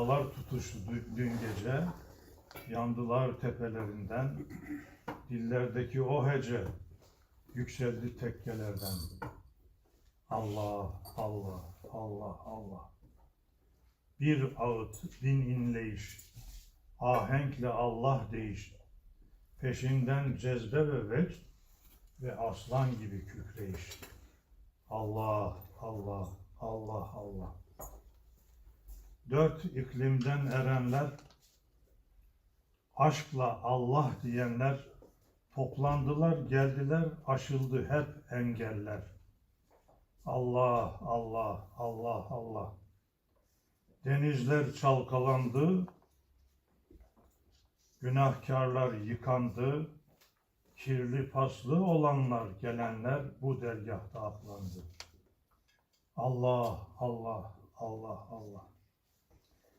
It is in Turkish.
Dağlar tutuştu dü- dün gece, yandılar tepelerinden. Dillerdeki o hece yükseldi tekkelerden. Allah, Allah, Allah, Allah. Bir ağıt, bin inleyiş, ahenkle Allah değiş. Peşinden cezbe ve vecd ve aslan gibi kükreyiş. Allah, Allah, Allah, Allah. Dört iklimden erenler, aşkla Allah diyenler, toplandılar, geldiler, aşıldı hep engeller. Allah, Allah, Allah, Allah. Denizler çalkalandı, günahkarlar yıkandı, kirli paslı olanlar gelenler bu dergahta aklandı. Allah, Allah, Allah, Allah.